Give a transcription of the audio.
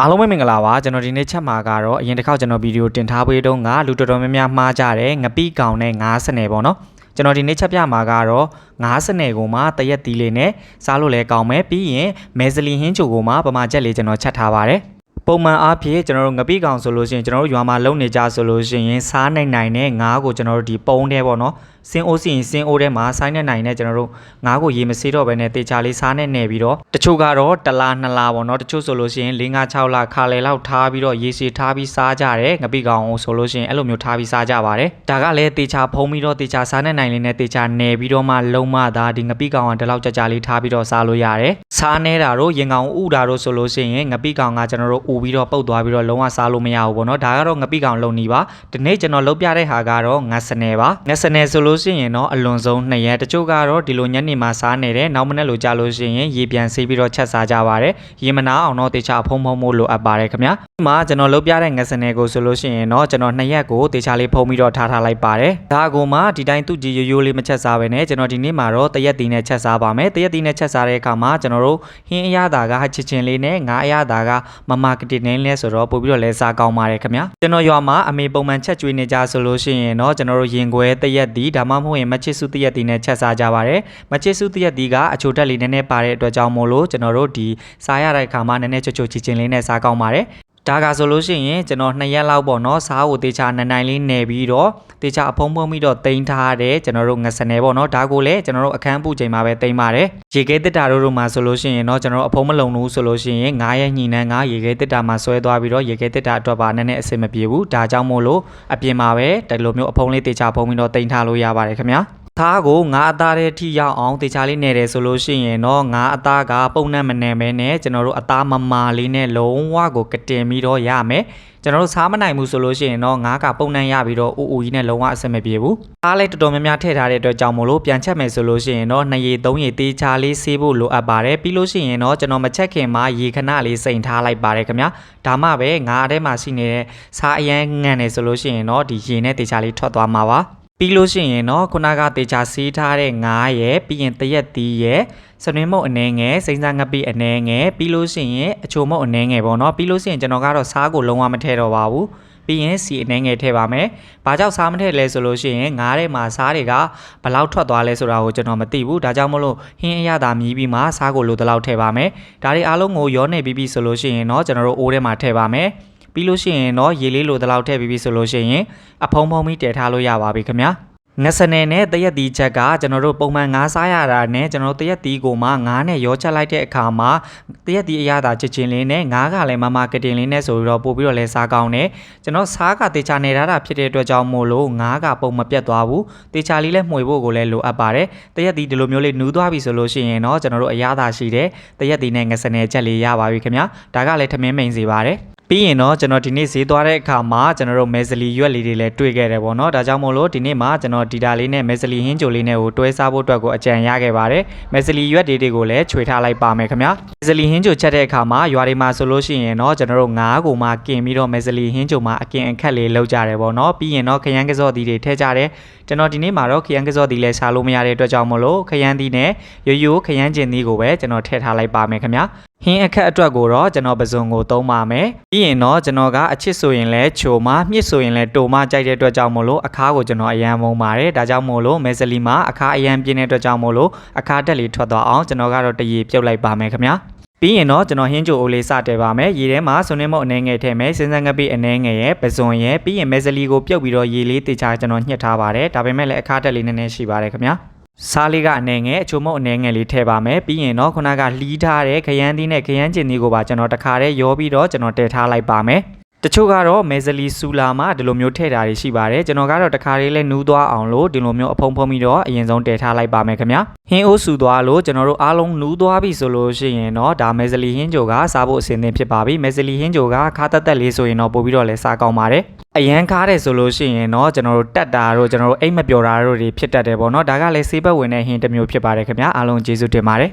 အားလုံးပဲမင်္ဂလာပါကျွန်တော်ဒီနေ့ချက်မှာကတော့အရင်တစ်ခေါက်ကျွန်တော်ဗီဒီယိုတင်ထားပေးတုန်းကလူတော်တော်များများမှားကြတယ်ငပိကောင်နဲ့ငါးစနယ်ပေါ့နော်ကျွန်တော်ဒီနေ့ချက်ပြမှာကတော့ငါးစနယ်ကိုမှတရက်တီးလေးနဲ့စားလို့လည်းကောင်းမယ်ပြီးရင်မဲဇလီဟင်းချိုကိုမှပမာချက်လေးကျွန်တော်ချက်ထားပါတယ်ပုံမှန်အားဖြင့်ကျွန်တော်တို့ငပိကောင်ဆိုလို့ရှိရင်ကျွန်တော်တို့ရွာမှာလုံနေကြဆိုလို့ရှိရင်စားနိုင်နိုင်နဲ့ငါးကိုကျွန်တော်တို့ဒီပုံးထဲပေါ့နော် စင်းအိုးစီရင်စင်းအိုးထဲမှာဆိုင်းနေနိုင်နဲ့ကျွန်တော်တို့ငါးကိုရေမစေးတော့ဘဲနဲ့တေချာလေးစားနဲ့နေပြီးတော့တချို့ကတော့တစ်လားနှစ်လားပေါ့နော်တချို့ဆိုလို့ရှိရင်၄၅6လခါလေလောက်ထားပြီးတော့ရေစီထားပြီးစားကြတယ်ငပိကောင်ကိုဆိုလို့ရှိရင်အဲ့လိုမျိုးထားပြီးစားကြပါတယ်ဒါကလည်းတေချာဖုံးပြီးတော့တေချာစားနဲ့နိုင်လေးနဲ့တေချာနေပြီးတော့မှလုံးမသားဒီငပိကောင်ကဒီလောက်ကြကြလေးထားပြီးတော့စားလို့ရတယ်စားနေတာတို့ရင်ကောင်ဥတာတို့ဆိုလို့ရှိရင်ငပိကောင်ကကျွန်တော်တို့ဥပြီးတော့ပုတ်သွားပြီးတော့လုံးဝစားလို့မရဘူးပေါ့နော်ဒါကတော့ငပိကောင်လုံနေပါဒီနေ့ကျွန်တော်လုပ်ပြတဲ့ဟာကတော့ငါစနယ်ပါငါစနယ်ဆိုလို့ရှိရင်တော့အလွန်ဆုံး2ရက်တချို့ကတော့ဒီလိုညနေမှာစားနေတယ်နောက်မနေ့လိုကြာလို့ရှိရင်ရေပြန်ဆေးပြီးတော့ချက်စားကြပါတယ်ရေမနာအောင်တော့တေချာဖုံးဖုံးမို့လိုအပ်ပါတယ်ခင်ဗျာဒီမှာကျွန်တော်လုပ်ပြတဲ့ငါစနယ်ကိုဆိုလို့ရှိရင်တော့ကျွန်တော်2ရက်ကိုတေချာလေးဖုံးပြီးတော့ထားထားလိုက်ပါတယ်ဒါကိုမှဒီတိုင်းသူ့ကြီးရိုးရိုးလေးမချက်စားပဲနဲ့ကျွန်တော်ဒီနေ့မှာတော့တရက်တီနဲ့ချက်စားပါမယ်တရက်တီနဲ့ချက်စားတဲ့အခါမှာကျွန်တော်တို့ဟင်းအရသာကချစ်ချင်းလေးနဲ့ငါအရသာကမမာကတိနဲ့လဲဆိုတော့ပို့ပြီးတော့လဲစားကောင်းပါတယ်ခင်ဗျာကျွန်တော်ရွာမှာအမေပုံမှန်ချက်ကျွေးနေကြဆိုလို့ရှိရင်တော့ကျွန်တော်တို့ရင်ခွဲတရက်တီဒါမှမဟုတ်ရင်မချစ်စုတရက်တီနဲ့ချက်စားကြပါတယ်မချစ်စုတရက်တီကအချိုတက်လေးနည်းနည်းပါတဲ့အတွက်ကြောင့်မို့လို့ကျွန်တော်တို့ဒီစားရတဲ့အခါမှာနည်းနည်းချွတ်ချွတ်ချစ်ချင်းလေးနဲ့စားကောင်းပါတယ် ဒါကဆိုလို့ရှိရင်ကျွန်တော်2ရက်လောက်ပေါ့နော်စားကိုတေချာနနိုင်လေးနယ်ပြီးတော့တေချာအဖုံးဖုံးပြီးတော့တင်ထားတဲ့ကျွန်တော်တို့ငစနယ်ပေါ့နော်ဒါကိုလည်းကျွန်တော်တို့အခန်းပူချိန်မှာပဲတင်ပါတယ်ရေခဲတစ်တာတို့တို့မှာဆိုလို့ရှိရင်တော့ကျွန်တော်တို့အဖုံးမလုံဘူးဆိုလို့ရှိရင်9ရက်ညှိနှန်းကရေခဲတစ်တာမှာဆွဲသွားပြီးတော့ရေခဲတစ်တာအတွက်ပါနည်းနည်းအဆင်မပြေဘူးဒါကြောင့်မို့လို့အပြင်မှာပဲဒီလိုမျိုးအဖုံးလေးတေချာဖုံးပြီးတော့တင်ထားလို့ရပါတယ်ခင်ဗျာ သားကိုငါအသားတဲ့ထိရောက်အောင်တေချာလေးနေတယ်ဆိုလို့ရှိရင်တော့ငါအသားကပုံနဲ့မနေမဲနဲ့ကျွန်တော်တို့အသားမမာလေးနဲ့လုံးဝကိုကတင်ပြီးတော့ရမယ်ကျွန်တော်တို့စားမနိုင်ဘူးဆိုလို့ရှိရင်တော့ငါးကပုံနှံရပြီးတော့အူအူကြီးနဲ့လုံးဝအဆင်မပြေဘူး။အားလည်းတော်တော်များများထည့်ထားတဲ့အတွက်ကြောင့်မို့လို့ပြန်ချက်မယ်ဆိုလို့ရှိရင်တော့နှစ်ရေသုံးရေတေးချာလေးဆေးဖို့လိုအပ်ပါတယ်။ပြီးလို့ရှိရင်တော့ကျွန်တော်မချက်ခင်မှာရေခဏလေးစိန်ထားလိုက်ပါတယ်ခင်ဗျာ။ဒါမှပဲငါးထဲမှာရှိနေတဲ့စားအရန်ငံနေဆိုလို့ရှိရင်တော့ဒီရေနဲ့တေချာလေးထွက်သွားမှာပါ။ ပြီးလို့ရှိရင်တော့ခုနကတေချာစီးထားတဲ့ငါးရဲ့ပြီးရင်တရက်တီးရဲ့စနွင်းမုတ်အနေငယ်စိမ့်စားငပိအနေငယ်ပြီးလို့ရှိရင်အချိုမုတ်အနေငယ်ပေါ့နော်ပြီးလို့ရှိရင်ကျွန်တော်ကတော့စားကိုလုံးဝမထည့်တော့ပါဘူးပြီးရင်စီအနေငယ်ထည့်ပါမယ်။ဘာကြောင့်စားမထည့်လဲဆိုလို့ရှိရင်ငါးထဲမှာစားတွေကဘလောက်ထွက်သွားလဲဆိုတာကိုကျွန်တော်မသိဘူး။ဒါကြောင့်မလို့ဟင်းအရသာမြည်ပြီးမှစားကိုလိုတလောက်ထည့်ပါမယ်။ဒါတွေအားလုံးကိုရောနေပြီးပြီဆိုလို့ရှိရင်တော့ကျွန်တော်တို့အိုးထဲမှာထည့်ပါမယ်။ ပြီးလို့ရှိရင်တော့ရေလေးလိုတလောက်ထည့်ပြီးပြီဆိုလို့ရှိရင်အဖုံဖုံပြီးတည်ထားလို့ရပါပြီခင်ဗျာ။ငစနယ်နဲ့တရက်တီချက်ကကျွန်တော်တို့ပုံမှန်ငါးစားရတာနဲ့ကျွန်တော်တို့တရက်တီကိုမှငါးနဲ့ရောချက်လိုက်တဲ့အခါမှာတရက်တီအရသာချစ်ချင်းလေးနဲ့ငါးကလည်းမမကတင်လေးနဲ့ဆိုပြီးတော့ပို့ပြီးတော့လဲစားကောင်းတယ်ကျွန်တော်စားကတေချာနေရတာဖြစ်တဲ့အတွက်ကြောင့်မို့လို့ငါးကပုံမပြတ်သွားဘူးတေချာလေးလည်းမှွေဖို့ကိုလည်းလိုအပ်ပါတယ်တရက်တီဒီလိုမျိုးလေးနူးသွားပြီဆိုလို့ရှိရင်တော့ကျွန်တော်တို့အရသာရှိတယ်တရက်တီနဲ့ငစနယ်ချက်လေးရပါပြီခင်ဗျာဒါကလည်းထမင်းမိန်စီပါတယ် ပြီးရင်တော့ကျွန်တော်ဒီနေ့ဈေးသွားတဲ့အခါမှာကျွန်တော်တို့မဲဇလီရွက်လေးတွေလည်းတွေ့ခဲ့တယ်ပေါ့နော်ဒါကြောင့်မို့လို့ဒီနေ့မှာကျွန်တော်ဒီတာလေးနဲ့မဲဇလီဟင်းကြိုလေးနဲ့ကိုတွဲစားဖို့အတွက်ကိုအကြံရခဲ့ပါတယ်မဲဇလီရွက်တွေတွေကိုလည်းခြွေထားလိုက်ပါမယ်ခင်ဗျာမဲဇလီဟင်းကြိုချက်တဲ့အခါမှာရွာတွေမှာဆိုလို့ရှိရင်တော့ကျွန်တော်တို့ငါးကိုမှကင်ပြီးတော့မဲဇလီဟင်းကြိုမှာအကင်အခက်လေးလောက်ကြတယ်ပေါ့နော်ပြီးရင်တော့ခရမ်းကစော့သီးတွေထည့်ကြတယ်ကျွန်တော်ဒီနေ့မှာတော့ခရမ်းကစော့သီးလည်းစားလို့မရတဲ့အတွက်ကြောင့်မို့လို့ခရမ်းသီးနဲ့ရိုးရိုးခရမ်းကျင်သီးကိုပဲကျွန်တော်ထည့်ထားလိုက်ပါမယ်ခင်ဗျာဟင်းအခက်အတွက်ကိုတော့ကျွန်တော်ပစုံကိုသုံးပါမယ်ပြီးရင်တော့ကျွန်တော်ကအချစ်ဆိုရင်လည်းချိုမမြစ်ဆိုရင်လည်းတိုမကြိုက်တဲ့အတွက်ကြောင့်မို့လို့အခါကိုကျွန်တော်အရန်မုံပါတယ်ဒါကြောင့်မို့လို့မဲဇလီမှာအခါအရန်ပြင်းတဲ့အတွက်ကြောင့်မို့လို့အခါတက်လေးထွက်သွားအောင်ကျွန်တော်ကတော့တရေပြုတ်လိုက်ပါမယ်ခင်ဗျာပြီးရင်တော့ကျွန်တော်ဟင်းကြိုအိုလေးစတယ်ပါမယ်ရေထဲမှာဆွနေမုတ်အနေငယ်ထည့်မယ်စင်းစန်းငပိအနေငယ်ရဲ့ပဇွန်ရဲ့ပြီးရင်မဲဇလီကိုပြုတ်ပြီးတော့ရေလေးတေချာကျွန်တော်ညှစ်ထားပါတယ်ဒါပေမဲ့လည်းအခါတက်လေးနည်းနည်းရှိပါတယ်ခင်ဗျာ စားလေးကအနေငယ်အချိုမုတ်အနေငယ်လေးထည့်ပါမယ်ပြီးရင်တော့ခုနကလှီးထားတဲ့ခရမ်းသီးနဲ့ခရမ်းကျင်သီးကိုပါကျွန်တော်တခါတည်းရောပြီးတော့ကျွန်တော်တည်ထားလိုက်ပါမယ် တချို့ကတော့မဲဇလီဆူလာမှာဒီလိုမျိုးထည့်တာတွေရှိပါတယ်ကျွန်တော်ကတော့တခါလေးလဲနူးသွားအောင်လို့ဒီလိုမျိုးအဖုံဖုံပြီးတော့အရင်ဆုံးတည်ထားလိုက်ပါမယ်ခင်ဗျာဟင်းအိုးဆူသွားလို့ကျွန်တော်တို့အားလုံးနူးသွားပြီဆိုလို့ရှိရင်တော့ဒါမဲဇလီဟင်းကြိုကစားဖို့အဆင်သင့်ဖြစ်ပါပြီမဲဇလီဟင်းကြိုကခါတက်တက်လေးဆိုရင်တော့ပို့ပြီးတော့လဲစားကောင်းပါတယ်အရန်ကားတယ်ဆိုလို့ရှိရင်တော့ကျွန်တော်တို့တက်တာတို့ကျွန်တော်တို့အိတ်မပျော်တာတို့တွေဖြစ်တတ်တယ်ပေါ့နော်ဒါကလည်းဆေးဘက်ဝင်တဲ့ဟင်းတစ်မျိုးဖြစ်ပါတယ်ခင်ဗျာအားလုံးကျေးဇူးတင်ပါတယ်